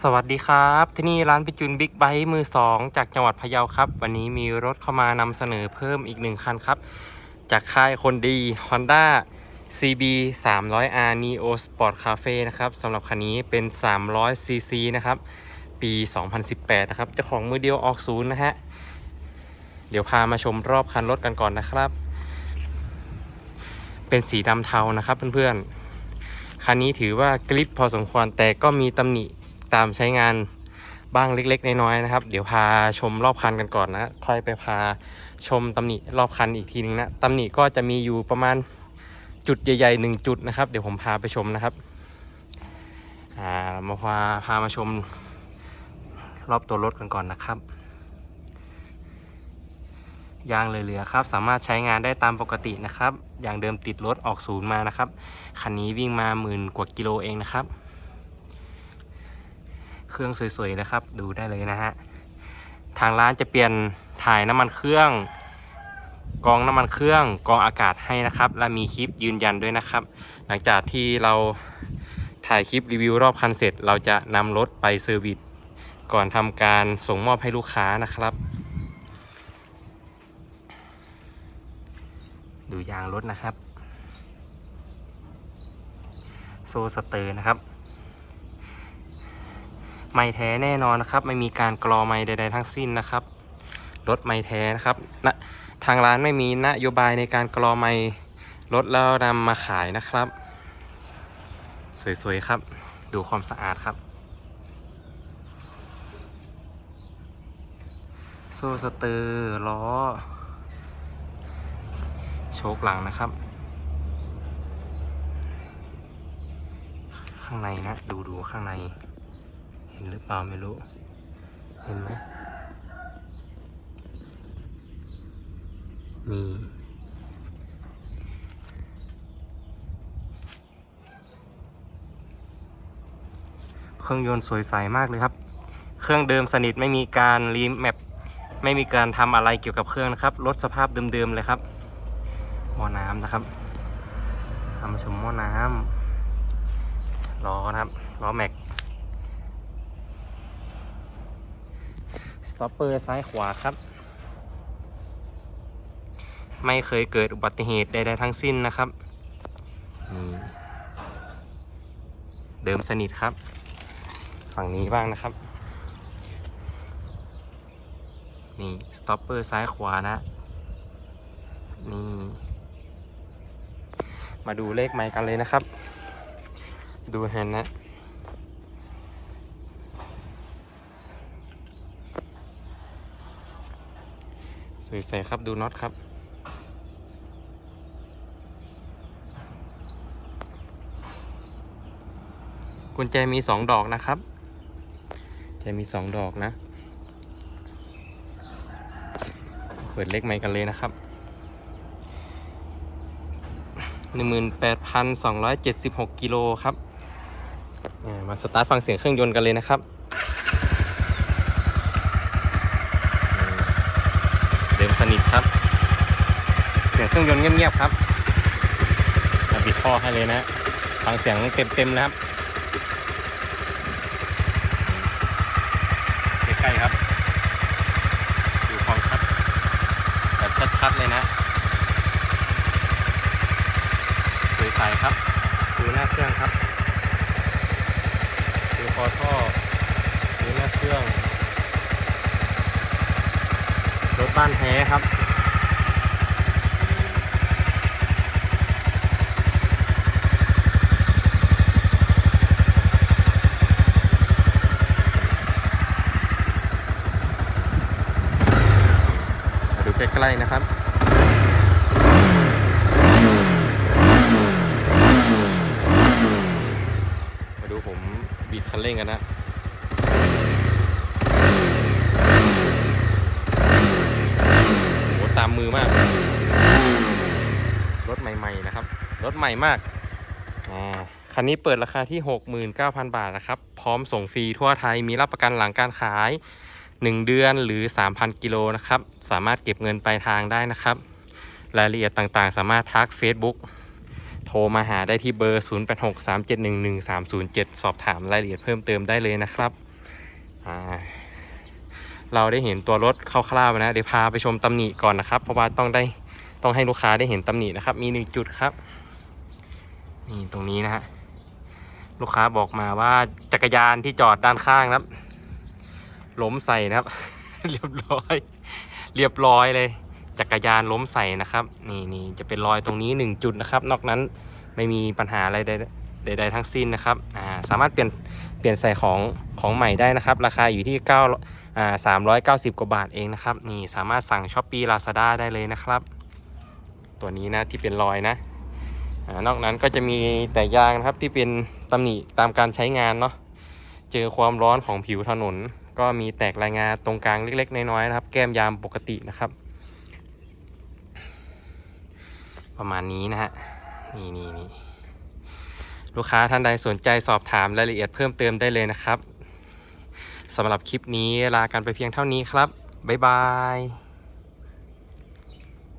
สวัสดีครับ ที่นี่ร้านปิจุนบิ๊กไบค์มือ 2 จากจังหวัดพะเยาครับ วันนี้มีรถเข้ามานำเสนอเพิ่มอีกหนึ่งคันครับ จากค่ายคนดี Honda CB 300R Neo Sport Cafe นะครับสำหรับคันนี้เป็น 300cc นะครับ ปี 2018 นะครับเจ้าของมือเดียวออกศูนย์นะฮะ เดี๋ยวพามาชมรอบคันรถกันก่อนนะครับ เป็นสีดำเทานะครับเพื่อนๆคันนี้ถือว่ากริปพอสมควรแต่ก็มีตำหนิ ตามใช้งานบ้างเล็ก ๆ น้อยๆนะครับ เดี๋ยวพาชมรอบคันกันก่อนนะค่อยไปพาชมตำหนิรอบคันอีกทีนึงนะตำหนิก็จะมีอยู่ประมาณจุดใหญ่ๆหนึ่งจุดนะครับ เดี๋ยวผมพาไปชมนะครับอ่ามาพาพามาชมรอบตัวรถกันก่อนนะครับ ยางเหลือๆครับ สามารถใช้งานได้ตามปกตินะครับ อย่างเดิมติดรถออกศูนย์มานะครับ คันนี้วิ่งมาหมื่นกว่ากิโลเองนะครับ เครื่องสวยๆนะครับ ดูได้เลยนะฮะทางร้านจะเปลี่ยนถ่ายน้ำมันเครื่อง กองน้ำมันเครื่องกองอากาศให้นะครับ และมีคลิปยืนยันด้วยนะครับ หลังจากที่เราถ่ายคลิปรีวิวรอบคันเสร็จ เราจะนำรถไปเซอร์วิสก่อนทำการส่งมอบให้ลูกค้านะครับ ดูยางรถนะครับ โซสเตอร์นะครับ ไม่แท้แน่นอนนะครับ ไม่มีการกรอไม่ใด ๆ ทั้งสิ้นนะครับรถไม่แท้นะครับนะทางร้านไม่มีนโยบายในการกรอไม่รถแล้วนำมาขายนะครับ สวยๆครับ ดูความสะอาดครับ โซสเตอร์ล้อ โชคหลังนะครับ ข้างในนะ ดูดูข้างใน เห็นหรือเปล่าไม่รู้ เห็นไหมนี่เครื่องยนต์สวยใสมากเลยครับ เครื่องเดิมสนิทไม่มีการรีแมปไม่มีการทำอะไรเกี่ยวกับเครื่องนะครับรถสภาพเดิมๆเลยครับ หม้อน้ำนะครับทำชมหม้อน้ำล้อนะครับล้อแม็ก ต็อปเปอร์ซ้ายขวาครับ ไม่เคยเกิดอุบัติเหตุใดๆทั้งสิ้นนะครับนี่เดิมสนิทครับ ฝั่งนี้บ้างนะครับนี่สต็อปเปอร์ซ้ายขวานะนี่มาดูเลขไมค์กันเลยนะครับ ดูแฮนนะ สวยใสครับดูน็อตครับกุญแจมีสองดอกนะครับ จะมีสองดอกนะ เปิดเลขไมค์กันเลยนะครับ18,276กิโลครับ มาสตาร์ทฟังเสียงเครื่องยนต์กันเลยนะครับ นี่เดิทครับ เสียงเครื่องยนต์เงียบๆครับปิดท่อให้เลยนะฟังเสียงเต็มๆนะครับใกล้ๆครับดูความชัดแบบชัดๆเลยนะสวยใสครับ ดูหน้าเครื่องครับดูคอท่อ ดูหน้าเครื่อง รถ บ้านแท้ครับมาดูใกล้ๆนะครับมาดูผมบีดคันเร่งกันนะ โหตามมือมาก รถใหม่ๆนะครับ รถใหม่มากอ่าคันนี้เปิดราคาที่ 69,000 บาทนะครับ พร้อมส่งฟรีทั่วไทยมีรับประกันหลังการขาย 1 เดือนหรือ 3,000 กิโลนะครับ สามารถเก็บเงินปลายทางได้นะครับ รายละเอียดต่างๆ สามารถทัก Facebook โทรมาหาได้ที่เบอร์ 0863711307 สอบถามรายละเอียดเพิ่มเติมได้เลยนะครับอ่า เราได้เห็นตัวรถคร่าวๆนะ เดี๋ยวพาไปชมตำหนิก่อนนะครับ เพราะว่าต้องได้ต้องให้ลูกค้าได้เห็นตำหนินะครับ มีหนึ่งจุดครับ นี่ตรงนี้นะฮะ ลูกค้าบอกมาว่าจักรยานที่จอดด้านข้างนะครับล้มใส่นะครับ เรียบร้อย เรียบร้อยเลย จักรยานล้มใส่นะครับ นี่นี่จะเป็นรอยตรงนี้หนึ่งจุดนะครับ นอกนั้นไม่มีปัญหาอะไรใดใดๆทั้งสิ้นนะครับ อ่า สามารถเปลี่ยน เปลี่ยนใส่ของของใหม่ได้นะครับ ราคาอยู่ที่9 อ่า390 กว่าบาทเองนะครับ นี่สามารถสั่งช้อปปี้ลาซาด้าได้เลยนะครับ ตัวนี้นะที่เป็นรอยนะอานอกนั้นก็จะมีแต่ยางนะครับที่เป็นตำหนิตามการใช้งานเนาะเจอความร้อนของผิวถนน ก็มีแตกรายงานตรงกลางเล็กๆ น้อยๆนะครับ แก้มยามปกตินะครับ ประมาณนี้นะฮะนี่นี่นี่ลูกค้าท่านใดสนใจสอบถามรายละเอียดเพิ่มเติมได้เลยนะครับ สำหรับคลิปนี้ลากันไปเพียงเท่านี้ครับ บ๊ายบาย